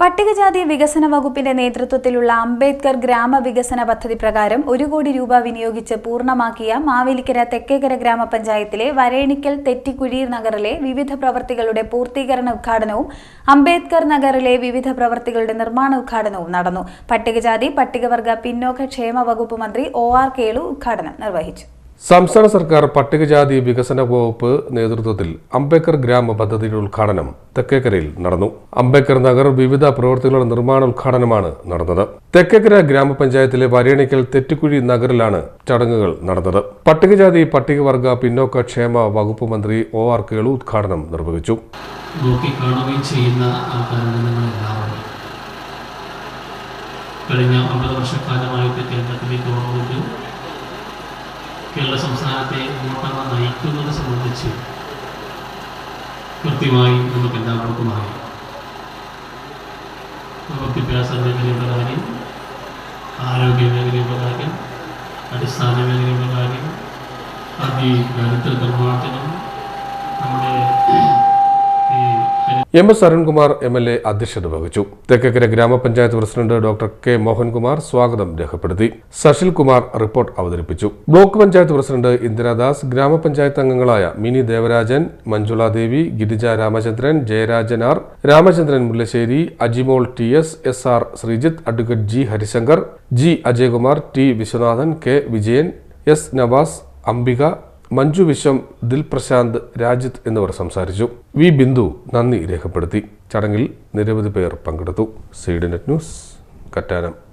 പട്ടികജാതി വികസന വകുപ്പിന്റെ നേതൃത്വത്തിലുള്ള അംബേദ്കർ ഗ്രാമവികസന പദ്ധതി പ്രകാരം ഒരു കോടി രൂപ വിനിയോഗിച്ച് പൂർണമാക്കിയ മാവേലിക്കര തെക്കേക്കര ഗ്രാമപഞ്ചായത്തിലെ വരേണിക്കൽ തെറ്റിക്കുഴി നഗറിലെ വിവിധ പ്രവർത്തികളുടെ പൂർത്തീകരണ ഉദ്ഘാടനവും അംബേദ്കർ നഗറിലെ വിവിധ പ്രവർത്തികളുടെ നിർമ്മാണ ഉദ്ഘാടനവും നടന്നു. പട്ടികജാതി പട്ടികവർഗ പിന്നോക്ക ക്ഷേമ വകുപ്പ് മന്ത്രി ഒ ആർ കേളു ഉദ്ഘാടനം നിർവഹിച്ചു. സംസ്ഥാന സർക്കാർ പട്ടികജാതി വികസന വകുപ്പ് നേതൃത്വത്തിൽ അംബേദ്കർ ഗ്രാമ പദ്ധതിയുടെ ഉദ്ഘാടനം തെക്കേക്കരയിൽ നടന്നു. അംബേദ്കർ നഗർ വിവിധ പ്രവൃത്തികളുടെ നിർമ്മാണ ഉദ്ഘാടനമാണ് നടന്നത്. തെക്കേക്കര ഗ്രാമപഞ്ചായത്തിലെ വരേണിക്കൽ തെറ്റിക്കുഴി നഗറിലാണ് ചടങ്ങുകൾ നടന്നത്. പട്ടികജാതി പട്ടികവർഗ പിന്നോക്ക ക്ഷേമ വകുപ്പ് മന്ത്രി ഒ ആർ കേളു ഉദ്ഘാടനം നിർവഹിച്ചു. കഴിഞ്ഞ അമ്പത് വർഷക്കാലമായിട്ട് കേന്ദ്രത്തിലേക്ക് ഗവൺമെന്റ് കേരള സംസ്ഥാനത്തെ മുന്നോട്ട് നയിക്കുന്നത് സംബന്ധിച്ച് കൃത്യമായി നമുക്ക് എല്ലാവർക്കും അറിയാം വിദ്യാഭ്യാസ മേഖലയുടെ കാര്യം ആരോഗ്യ മേഖലയുടെ കാര്യം അടിസ്ഥാന മേഖലയുടെ കാര്യം അതി ദരിദ്ര നിർമ്മാർജനം M S Arunkumar M L A അധ്യക്ഷത വഹിച്ചു. തെക്കേക്കര ഗ്രാമപഞ്ചായത്ത് പ്രസിഡന്റ് ഡോക്ടർ കെ മോഹൻകുമാർ സ്വാഗതം രേഖപ്പെടുത്തി. സഷിൽ കുമാർ റിപ്പോർട്ട് അവതരിപ്പിച്ചു. ബ്ലോക്ക് പഞ്ചായത്ത് പ്രസിഡന്റ് ഇന്ദിരാദാസ് ഗ്രാമപഞ്ചായത്ത് അംഗങ്ങളായ Mini Devarajan Manjula Devi Girija Ramachandran Jayarajan R Ramachandran Mullassery Ajimol T S S R Sreejith advocate G Harishankar G Ajayakumar T Viswanathan K Vijayan S Navas Ambika Manju Viswam Dil Prashanth Rajith എന്നിവർ സംസാരിച്ചു. V Bindu നന്ദി രേഖപ്പെടുത്തി. ചടങ്ങിൽ നിരവധി പേർ പങ്കെടുത്തു. Seed net news Kattanam.